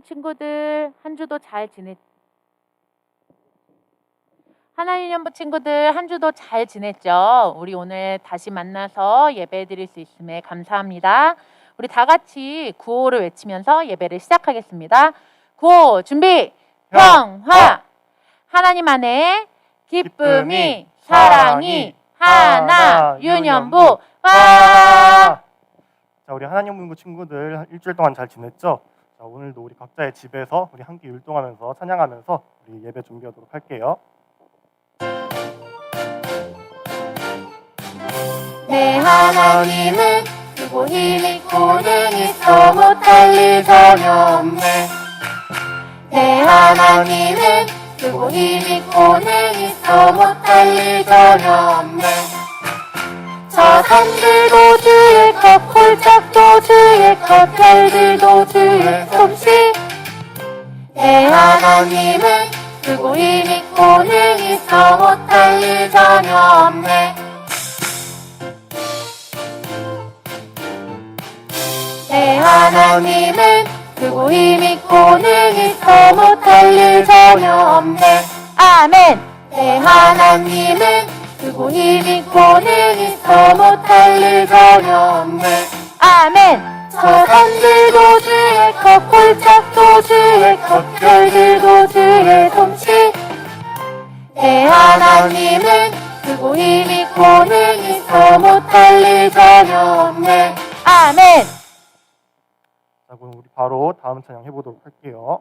연부 친구들 한 주도 잘 지냈 하나님 연부 친구들 한 주도 잘 지냈죠? 우리 오늘 다시 만나서 예배 드릴 수 있음에 감사합니다. 우리 다 같이 구호를 외치면서 예배를 시작하겠습니다. 구호 준비 평화 하나님 안에 기쁨이 사랑이 하나 유년부 와 자, 우리 하나님 문구 친구들 일주일 동안 잘 지냈죠? 자, 오늘도 우리 각자의 집에서 우리 함께 율동하면서 찬양하면서 우리 예배 준비하도록 할게요. 내 하나님은 크고 힘 있고 능히 서 못할 일 전혀 없네 내 하나님은 크고 힘 있고 능히 서 못할 일 전혀 없네 저 산들도 주의 것 홀짝도 주의 것 별들도 주의 솜씨. 내 하나님은 크고 힘있고 능히 서 못할 일 전혀 없네. 내 하나님은 크고 힘있고 능히 서 못할 일 전혀 없네. 아멘. 내 하나님은 힘있고 능히 서 못할 일 전혀 없네. 아멘. 저 산들도 주의 것 골짝도 주의 것 별들도 주의 솜씨. 내 하나님은 힘있고 능히 서 못할 일 전혀 없네. 아멘. 자, 그럼 우리 바로 다음 찬양 해보도록 할게요.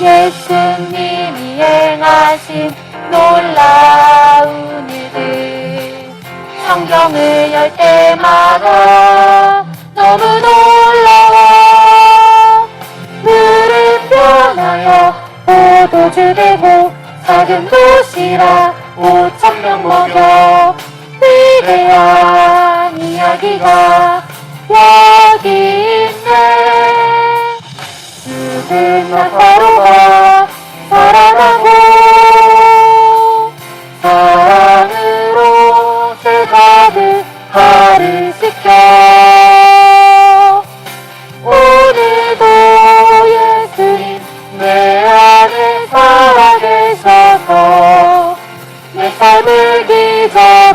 예수님이 행하신 놀라운 일들. 성경을 열 때마다 너무 놀라워. 물은 변하여 포도주 되고 작은 도시락 오천 명 먹여. 위대한 이야기가 여기 있네. 죽은 나사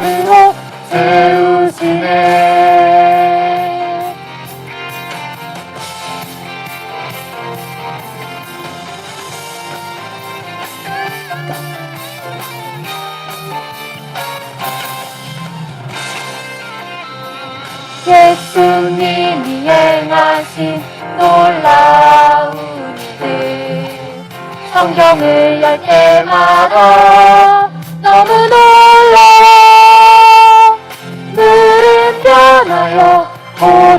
기적으로 세우시네. 예수님이 행하신 놀라운 일들 성경을 열 때마다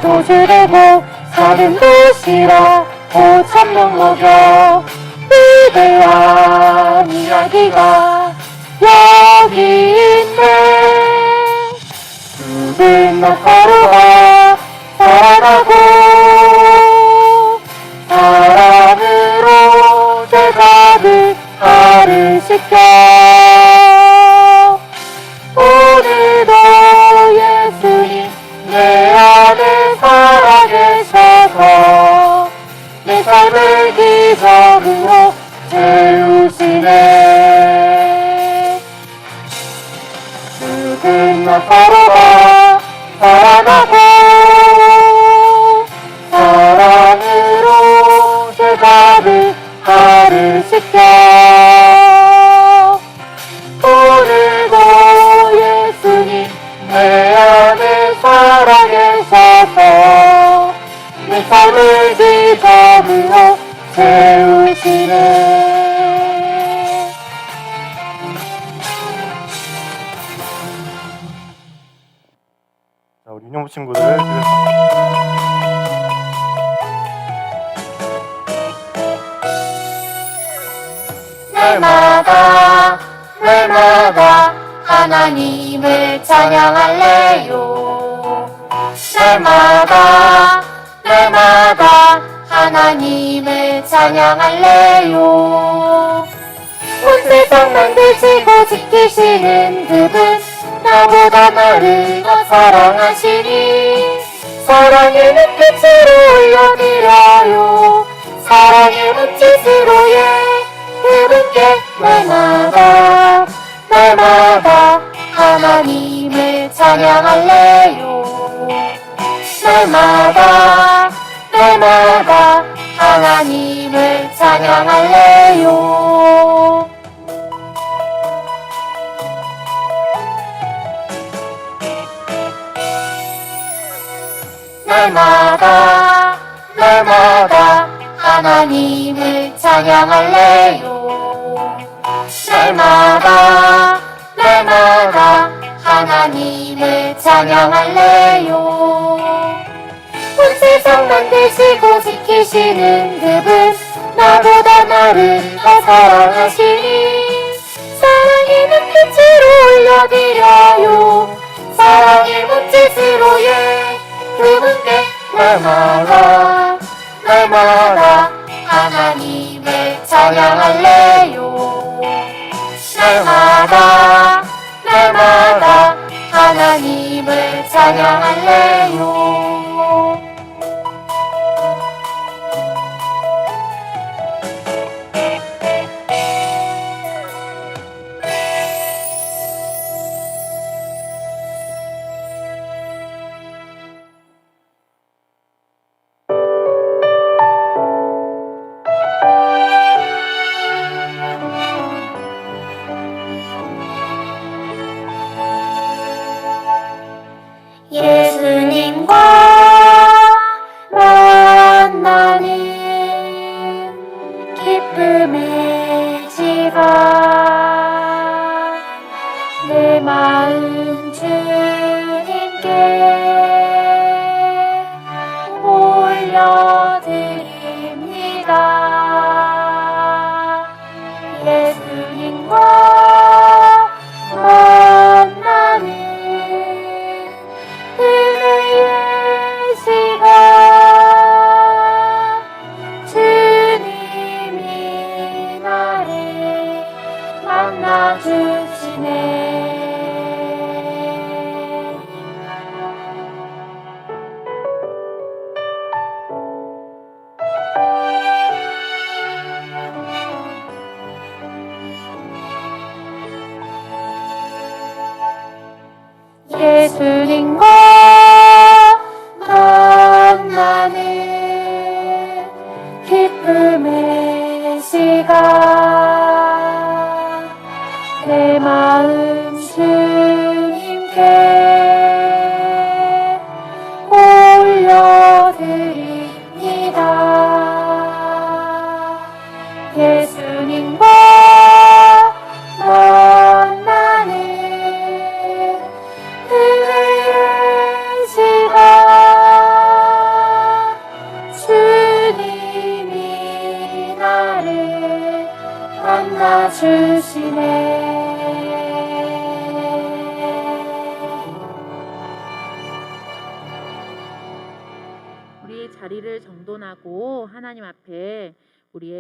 도주 되고 작은 도시락 오천 명 먹여 위대한 이야기가 여기 있네. 죽은 나사로가 살아나고 사랑으로 세가득 하를 씻겨 친구들 집에서 날마다 날마다 하나님을 찬양할래요 날마다 날마다 하나님을 찬양할래요. 온 세상 만드시고 지키시는 그분 나보다 나를 더 사랑하시니. 사랑의 눈빛으로 올려드려요. 사랑의 눈빛으로 예 그분께 날마다 날마다 하나님을 찬양할래요. 날마다 날마다 하나님을 찬양할래요 날마다 날마다 하나님을 찬양할래요. 날마다 날마다 하나님을 찬양할래요. 온 세상 만드시고 지키시는 그분 나보다 나를 더 사랑하시니 사랑의 눈빛으로 올려드려요. 사랑의 몸짓으로 예 그분께 날마다 날마다 하나님을 찬양할래요. 날마다 날마다 하나님을 찬양할래요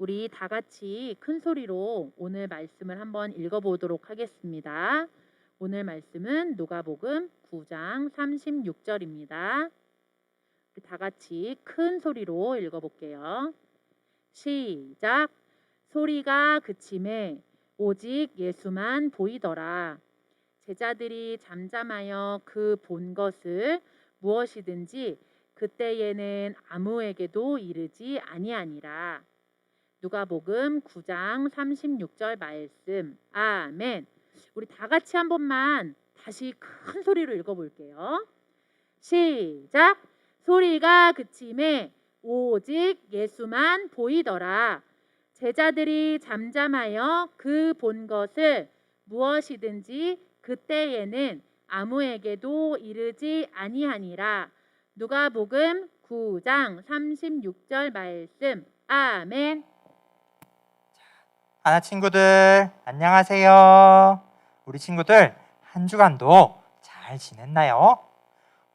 우리 다 같이 큰 소리로 오늘 말씀을 한번 읽어보도록 하겠습니다. 오늘 말씀은 누가복음 9장 36절입니다. 우리 다 같이 큰 소리로 읽어볼게요. 시작. 소리가 그침에 오직 예수만 보이더라. 제자들이 잠잠하여 그 본 것을 무엇이든지 그때에는 아무에게도 이르지 아니하니라. 누가복음 9장 36절 말씀. 아멘. 우리 다 같이 한 번만 다시 큰 소리로 읽어 볼게요. 시작. 소리가 그침에 오직 예수만 보이더라. 제자들이 잠잠하여 그 본 것을 무엇이든지 그때에는 아무에게도 이르지 아니하니라. 누가복음 9장 36절 말씀. 아멘. 하나 친구들 안녕하세요. 우리 친구들 한 주간도 잘 지냈나요?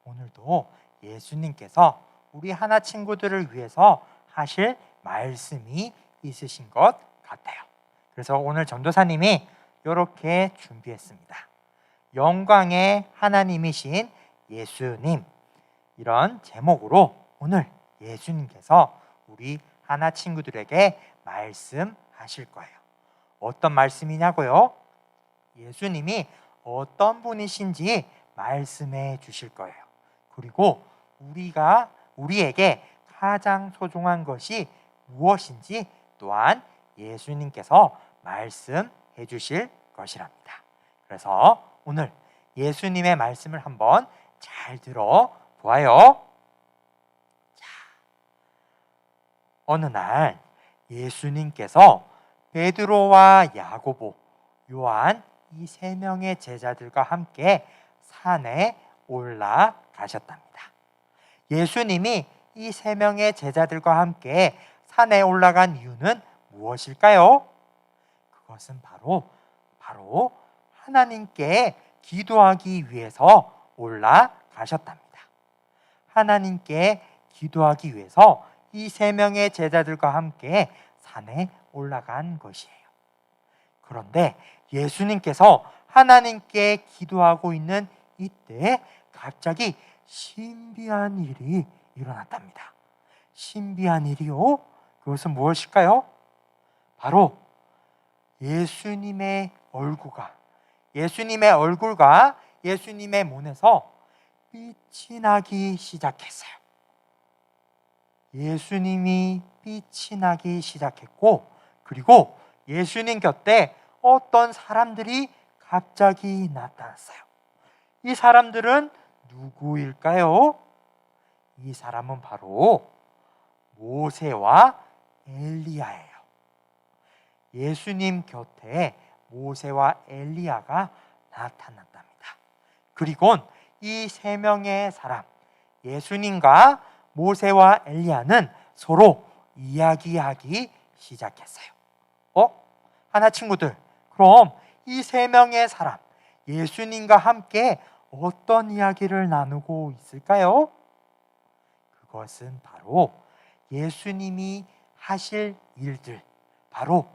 오늘도 예수님께서 우리 하나 친구들을 위해서 하실 말씀이 있으신 것 같아요. 그래서 오늘 전도사님이 이렇게 준비했습니다. 영광의 하나님이신 예수님 이런 제목으로 오늘 예수님께서 우리 하나 친구들에게 말씀하실 거예요. 어떤 말씀이냐고요? 예수님이 어떤 분이신지 말씀해 주실 거예요. 그리고 우리가 우리에게 가장 소중한 것이 무엇인지 또한 예수님께서 말씀해 주실 것이랍니다. 그래서 오늘 예수님의 말씀을 한번 잘 들어 보아요. 자, 어느 날 예수님께서 베드로와 야고보, 요한 이 세 명의 제자들과 함께 산에 올라가셨답니다. 예수님이 이 세 명의 제자들과 함께 산에 올라간 이유는 무엇일까요? 그것은 바로 바로 하나님께 기도하기 위해서 올라가셨답니다. 하나님께 기도하기 위해서 이 세 명의 제자들과 함께 산에 올라간 것이에요. 그런데 예수님께서 하나님께 기도하고 있는 이때 갑자기 신비한 일이 일어났답니다. 신비한 일이요? 그것은 무엇일까요? 바로 예수님의 얼굴과 예수님의 얼굴과 예수님의 문에서 빛이 나기 시작했어요. 예수님이 빛이 나기 시작했고 그리고 예수님 곁에 어떤 사람들이 갑자기 나타났어요. 이 사람들은 누구일까요? 이 사람은 바로 모세와 엘리야예요. 예수님 곁에 모세와 엘리야가 나타났답니다. 그리고 이세 명의 사람, 예수님과 모세와 엘리야는 서로 이야기하기 시작했어요. 어? 하나 친구들, 그럼 이 세 명의 사람, 예수님과 함께 어떤 이야기를 나누고 있을까요? 그것은 바로 예수님이 하실 일들, 바로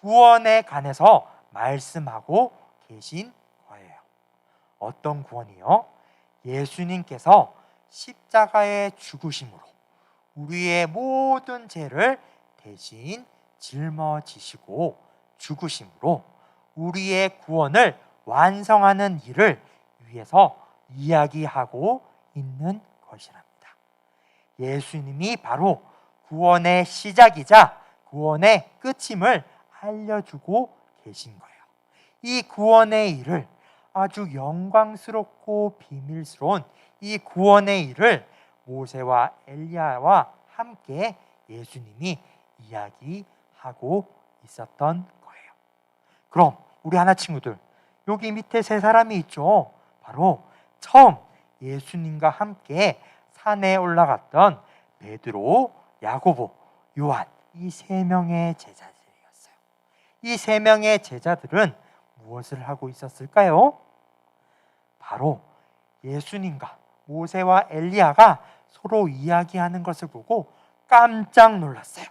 구원에 관해서 말씀하고 계신 거예요. 어떤 구원이요? 예수님께서 십자가의 죽으심으로 우리의 모든 죄를 대신 짊어지시고 죽으심으로 우리의 구원을 완성하는 일을 위해서 이야기하고 있는 것이랍니다. 예수님이 바로 구원의 시작이자 구원의 끝임을 알려주고 계신 거예요. 이 구원의 일을 아주 영광스럽고 비밀스러운 이 구원의 일을 모세와 엘리야와 함께 예수님이 이야기하고 있었던 거예요. 그럼 우리 하나 친구들 여기 밑에 세 사람이 있죠. 바로 처음 예수님과 함께 산에 올라갔던 베드로, 야고보, 요한 이 세 명의 제자들이었어요. 이 세 명의 제자들은 무엇을 하고 있었을까요? 바로 예수님과 모세와 엘리야가 서로 이야기하는 것을 보고 깜짝 놀랐어요.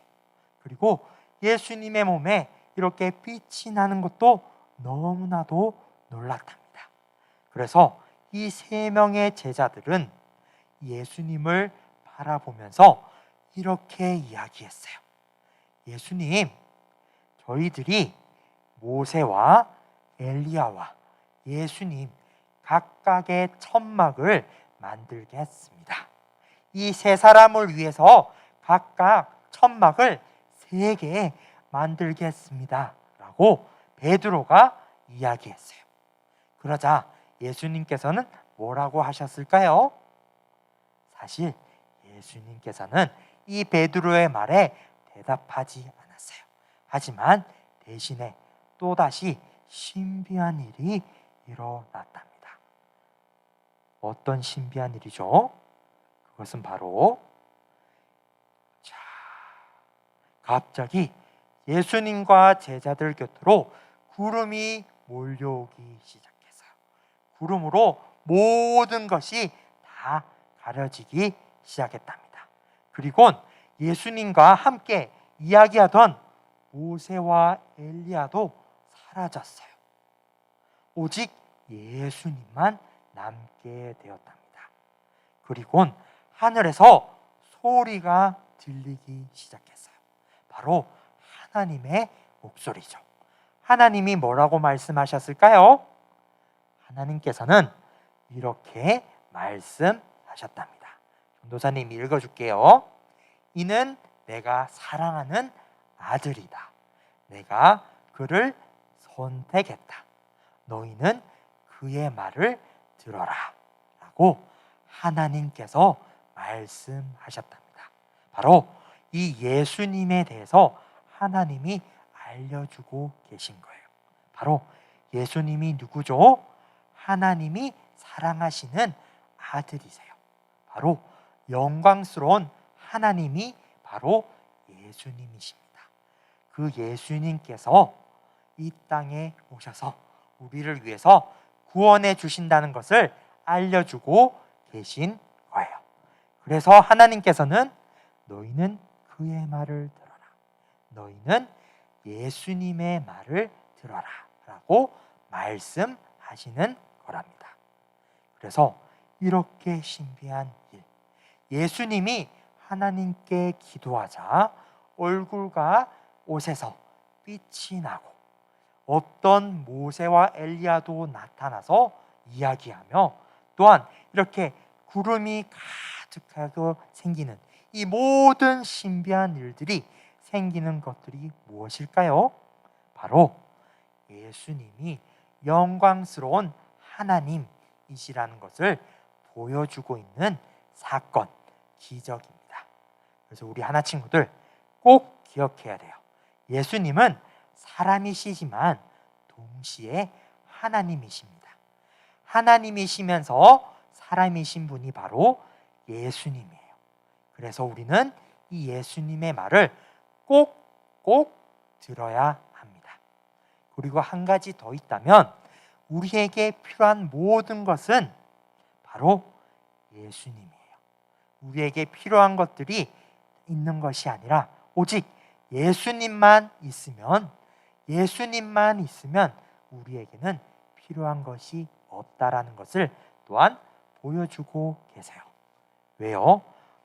그리고 예수님의 몸에 이렇게 빛이 나는 것도 너무나도 놀랐답니다. 그래서 이 세 명의 제자들은 예수님을 바라보면서 이렇게 이야기했어요. 예수님, 저희들이 모세와 엘리야와 예수님 각각의 천막을 만들겠습니다. 이 세 사람을 위해서 각각 천막을 세 개 만들겠습니다. 라고 베드로가 이야기했어요. 그러자 예수님께서는 뭐라고 하셨을까요? 사실 예수님께서는 이 베드로의 말에 대답하지 않았어요. 하지만 대신에 또다시 신비한 일이 일어났답니다. 어떤 신비한 일이죠? 그것은 바로 자, 갑자기 예수님과 제자들 곁으로 구름이 몰려오기 시작했어요. 구름으로 모든 것이 다 가려지기 시작했답니다. 그리고 예수님과 함께 이야기하던 모세와 엘리야도 사라졌어요. 오직 예수님만 남게 되었답니다. 그리고 하늘에서 소리가 들리기 시작했어요. 바로 하나님의 목소리죠. 하나님이 뭐라고 말씀하셨을까요? 하나님께서는 이렇게 말씀하셨답니다. 전도사님 읽어줄게요. 이는 내가 사랑하는 아들이다. 내가 그를 선택했다. 너희는 그의 말을 들어라. 라고 하나님께서 말씀하셨답니다. 바로 이 예수님에 대해서 하나님이 알려주고 계신 거예요. 바로 예수님이 누구죠? 하나님이 사랑하시는 아들이세요. 바로 영광스러운 하나님이 바로 예수님이십니다. 그 예수님께서 이 땅에 오셔서 우리를 위해서 구원해 주신다는 것을 알려주고 계신 거예요. 그래서 하나님께서는 너희는 그의 말을 들어라. 너희는 예수님의 말을 들어라. 라고 말씀하시는 거랍니다. 그래서 이렇게 신비한 일. 예수님이 하나님께 기도하자 얼굴과 옷에서 빛이 나고 없던 모세와 엘리야도 나타나서 이야기하며 또한 이렇게 구름이 가득하고 생기는 이 모든 신비한 일들이 생기는 것들이 무엇일까요? 바로 예수님이 영광스러운 하나님이시라는 것을 보여주고 있는 사건, 기적입니다. 그래서 우리 하나 친구들 꼭 기억해야 돼요. 예수님은 사람이시지만 동시에 하나님이십니다. 하나님이시면서 사람이신 분이 바로 예수님이에요. 그래서 우리는 이 예수님의 말을 꼭 꼭 들어야 합니다. 그리고 한 가지 더 있다면 우리에게 필요한 모든 것은 바로 예수님이에요. 우리에게 필요한 것들이 있는 것이 아니라 오직 예수님만 있으면 예수님만 있으면 우리에게는 필요한 것이 없다라는 것을 또한 보여주고 계세요. 왜요?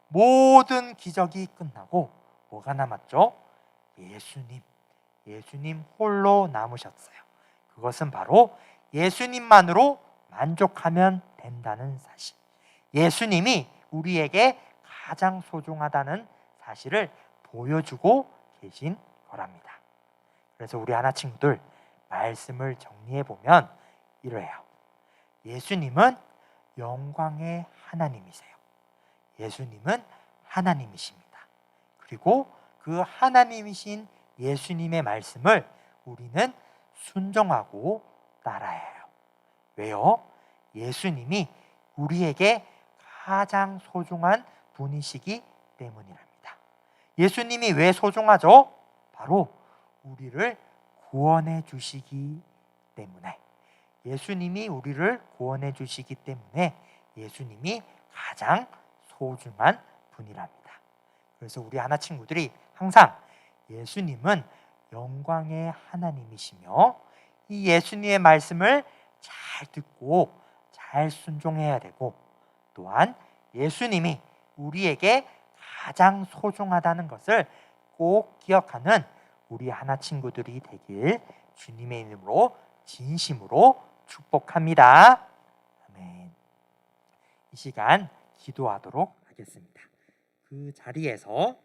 모든 기적이 끝나고 뭐가 남았죠? 예수님. 예수님 홀로 남으셨어요. 그것은 바로 예수님만으로 만족하면 된다는 사실. 예수님이 우리에게 가장 소중하다는 사실을 보여주고 계신 거랍니다. 그래서 우리 하나 친구들 말씀을 정리해 보면 이래요. 예수님은 영광의 하나님이세요. 예수님은 하나님이십니다. 그리고 그 하나님이신 예수님의 말씀을 우리는 순종하고 따라야 해요. 왜요? 예수님이 우리에게 가장 소중한 분이시기 때문이랍니다. 예수님이 왜 소중하죠? 바로 우리를 구원해 주시기 때문에 예수님이 우리를 구원해 주시기 때문에 예수님이 가장 소중한 분이랍니다. 그래서 우리 하나 친구들이 항상 예수님은 영광의 하나님이시며 이 예수님의 말씀을 잘 듣고 잘 순종해야 되고 또한 예수님이 우리에게 가장 소중하다는 것을 꼭 기억하는 우리 하나 친구들이 되길 주님의 이름으로 진심으로 축복합니다. 아멘. 이 시간 기도하도록 하겠습니다. 그 자리에서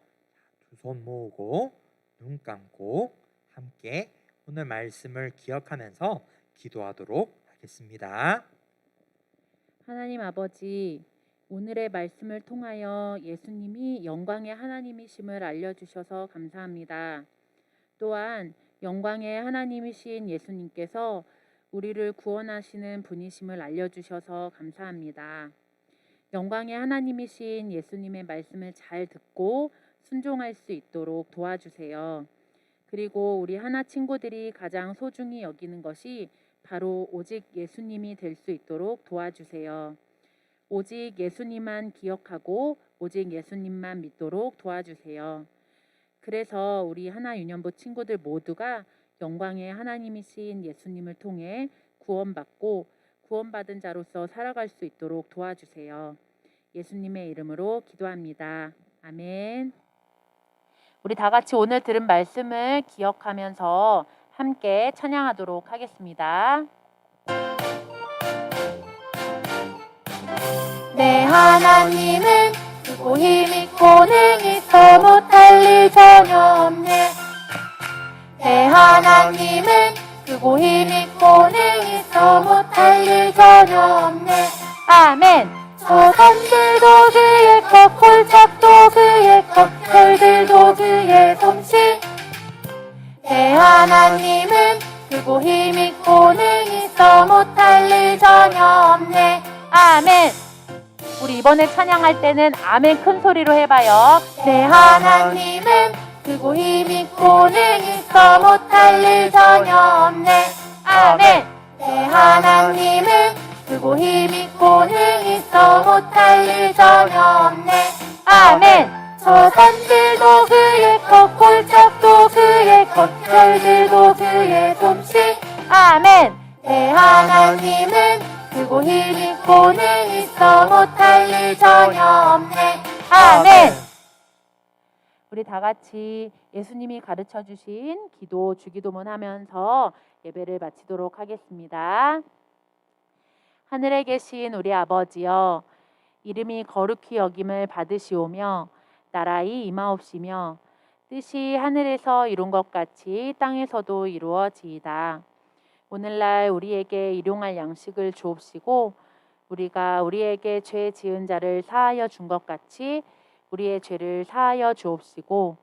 두 손 모으고 눈 감고 함께 오늘 말씀을 기억하면서 기도하도록 하겠습니다. 하나님 아버지, 오늘의 말씀을 통하여 예수님이 영광의 하나님이심을 알려주셔서 감사합니다. 또한 영광의 하나님이신 예수님께서 우리를 구원하시는 분이심을 알려주셔서 감사합니다. 영광의 하나님이신 예수님의 말씀을 잘 듣고 순종할 수 있도록 도와주세요. 그리고 우리 하나 친구들이 가장 소중히 여기는 것이 바로 오직 예수님이 될 수 있도록 도와주세요. 오직 예수님만 기억하고 오직 예수님만 믿도록 도와주세요. 그래서 우리 하나 유년부 친구들 모두가 영광의 하나님이신 예수님을 통해 구원받고 구원받은 자로서 살아갈 수 있도록 도와주세요. 예수님의 이름으로 기도합니다. 아멘. 우리 다 같이 오늘 들은 말씀을 기억하면서 함께 찬양하도록 하겠습니다. 내 하나님은 크고 힘있고 일 전혀 없네 내 하나님은 크고 힘있고 능있어 못할 일 전혀 없네 아멘. 저 산들도 그의 것 골짜기도 그의 것 별들도 그의 솜씨 내 하나님은 크고 힘있고 능있어 못할 일 전혀 없네 아멘. 우리 이번에 찬양할 때는 아멘 큰 소리로 해봐요. 내 하나님은 크고 힘있고 능있어 못할 일 전혀 없네 아멘. 내 하나님은 크고 힘있고 능있어 못할 일 전혀 없네 아멘. 저 산들도 그의 것 골짜기도 그의 것 별들도 그의 솜씨 아멘. 내 하나님은 크고 힘있고 능있어 못할 일 전혀 없네 아멘. 우리 다 같이 예수님이 가르쳐 주신 기도 주기도문 하면서 예배를 마치도록 하겠습니다. 하늘에 계신 우리 아버지여 이름이 거룩히 여김을 받으시오며 나라의 임하옵시며 뜻이 하늘에서 이룬 것 같이 땅에서도 이루어지이다. 오늘날 우리에게 일용할 양식을 주옵시고 우리가 우리에게 죄 지은 자를 사하여 준 것 같이 우리의 죄를 사하여 주옵시고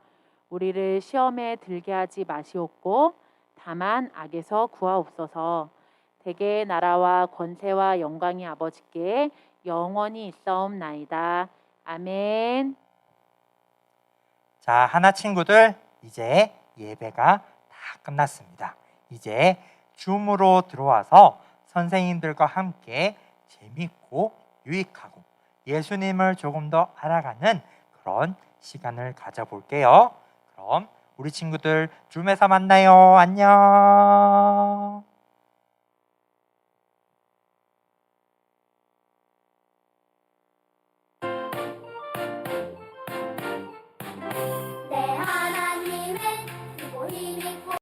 우리를 시험에 들게 하지 마시옵고 다만 악에서 구하옵소서. 대개 나라와 권세와 영광이 아버지께 영원히 있사옵나이다. 아멘. 자, 하나 친구들 이제 예배가 다 끝났습니다. 이제 줌으로 들어와서 선생님들과 함께 재밌고 유익하고 예수님을 조금 더 알아가는 그런 시간을 가져볼게요. 그럼 우리 친구들 줌에서 만나요. 안녕.